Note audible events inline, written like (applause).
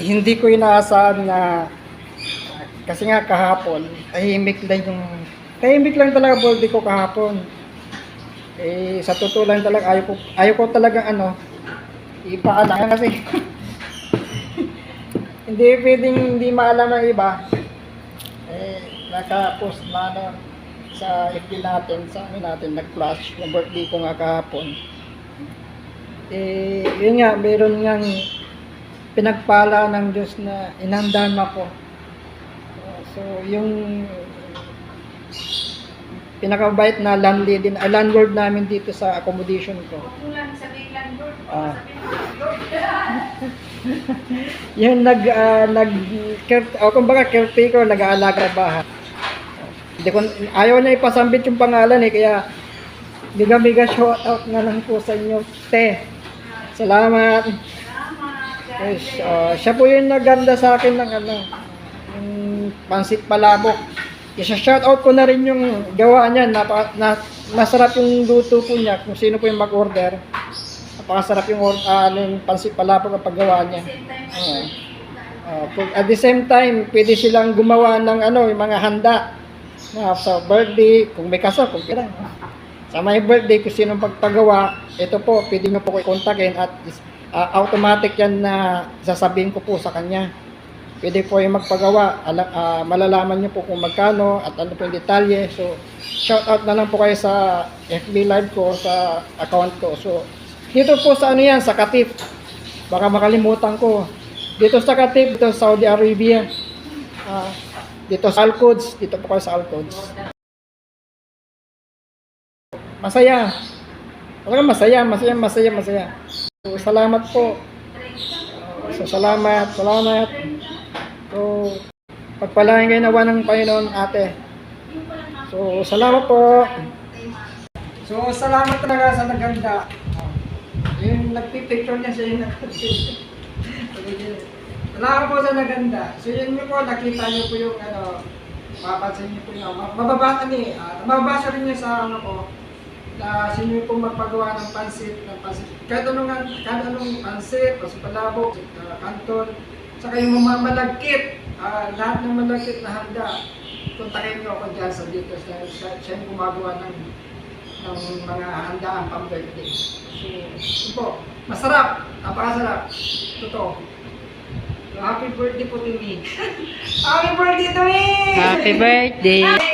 hindi ko inaasahan na kasi nga kahapon, tahimik lang yung tahimik lang talaga birthday ko kahapon. Eh, sa totoo lang talaga, ayaw ko, ayaw ko talaga ano, ipaalam kasi (laughs) hindi pwedeng hindi maalam ng iba. Eh, naka-post na ano, sa FB natin, sa ano natin, nag-flash yung birthday ko nga kahapon. Eh, yun nga, meron nga pinagpala ng Diyos na inandan ako. So, yung pinakabait na landlady, uh, landlord namin dito sa accommodation ko. Ah. Lord. (laughs) Yung nag, ah, nag, care, o kumbaga caretaker, nag-aalaga bahay. Hindi ko, ayaw niya ipasambit yung pangalan eh, kaya biga-biga shout out na lang po sa inyo, te. Salamat. Yes, ah, siya po yung naganda sa akin ng ano, yung pansit palabok. Isa-shout out ko na rin yung gawa niya. Napaka, na, masarap yung luto po niya kung sino po yung mag-order. Napakasarap yung, ah, ano, yung pansit palabok ang paggawa niya. Ah, pag- at the same time, pwede silang gumawa ng ano, yung mga handa na sa birthday, kung may kasal, kung kailan. Sa may birthday, kung sino pagpagawa, ito po, pwede nyo po kontakin at ah, automatic yan na sasabihin ko po sa kanya. Pwede po yung magpagawa, ala, ah, malalaman nyo po kung magkano at ano po yung detalye. So, shout out na lang po kayo sa FB live ko, sa account ko. So, dito po sa ano yan, sa Katif. Baka makalimutan ko. Dito sa Katif, dito sa Saudi Arabia. Ah, dito sa Alcodes, dito po kayo sa Alcodes. Masaya. Masaya, masaya, masaya, masaya. So, salamat po. So, salamat, salamat. So, pagpalain kayo nawa ng Panginoon, ate. So, salamat po. So, salamat talaga sa naganda. Yung nagpipicture niya siya yung nagpipicture. Salamat po sa naganda. So, yun niyo po, nakita niyo po yung ano, mapapansin niyo po yung, mababa, ano eh, ah, mababasa rin niyo sa ano ko, na sino yung pong magpagawa ng pansit, ng pansit. Kahit anong, kahit anong pansit, pansit palabok, uh, kanton, saka yung mga malagkit, ah, lahat ng malagkit na handa, kontakin nyo ako dyan sa dito, siya, siya, siya yung gumagawa ng, ng mga handaan pang birthday. So, yun po, masarap, napakasarap, totoo. So, happy birthday po to me. (laughs) happy birthday to me! Happy birthday!